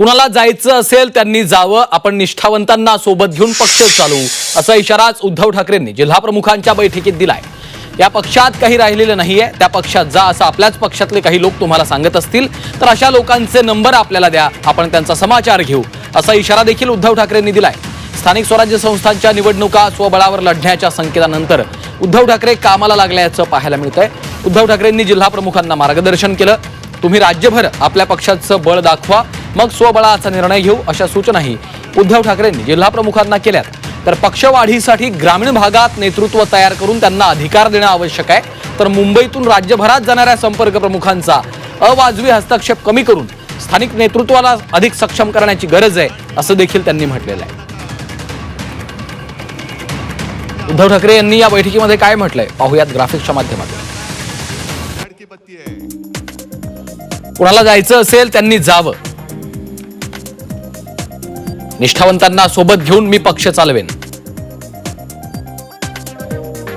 कुणाला जायचं असेल त्यांनी जावं आपण निष्ठावंतांना सोबत घेऊन पक्ष चालवू असा इशाराच उद्धव ठाकरेंनी जिल्हा प्रमुखांच्या बैठकीत दिलाय. या पक्षात काही राहिलेलं नाहीये त्या पक्षात जा असं आपल्याच पक्षातले काही लोक तुम्हाला सांगत असतील. तर अशा लोकांचे नंबर आपल्याला द्या आपण त्यांचा समाचार घेऊ असा इशारा देखील उद्धव ठाकरेंनी दिलाय. स्थानिक स्वराज्य संस्थांच्या निवडणुका स्वबळावर लढण्याच्या संकेतानंतर उद्धव ठाकरे कामाला लागल्याचं पाहायला मिळतंय. उद्धव ठाकरेंनी जिल्हा प्रमुखांना मार्गदर्शन केलं. तुम्ही राज्यभर आपल्या पक्षाचं बळ दाखवा. मग स्वबळाचा निर्णय घेऊ अशा सूचनाही उद्धव ठाकरेंनी जिल्हा प्रमुखांना केल्यात. तर पक्षवाढीसाठी ग्रामीण भागात नेतृत्व तयार करून त्यांना अधिकार देणं आवश्यक आहे. तर मुंबईतून राज्यभरात जाणाऱ्या संपर्क प्रमुखांचा अवाजवी हस्तक्षेप कमी करून स्थानिक नेतृत्वाला अधिक सक्षम करण्याची गरज आहे असं देखील त्यांनी म्हटलेलं आहे. उद्धव ठाकरे यांनी या बैठकीमध्ये काय म्हटलंय? पाहुयात ग्राफिक्सच्या माध्यमातून. कुणाला जायचं असेल त्यांनी जावं. निष्ठावंतांना सोबत घेऊन मी पक्ष चालवेन.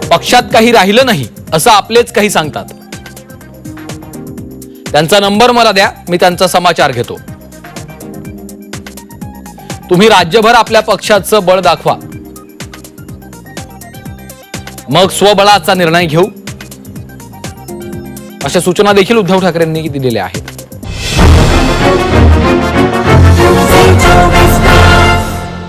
पक्षात काही राहिलं नाही असं आपलेच काही सांगतात. त्यांचा नंबर मला द्या मी त्यांचा समाचार घेतो. तुम्ही राज्यभर आपल्या पक्षाचं बळ दाखवा. मग स्वबळाचा निर्णय घेऊ. अशा सूचना देखील उद्धव ठाकरेंनी दिलेल्या आहेत.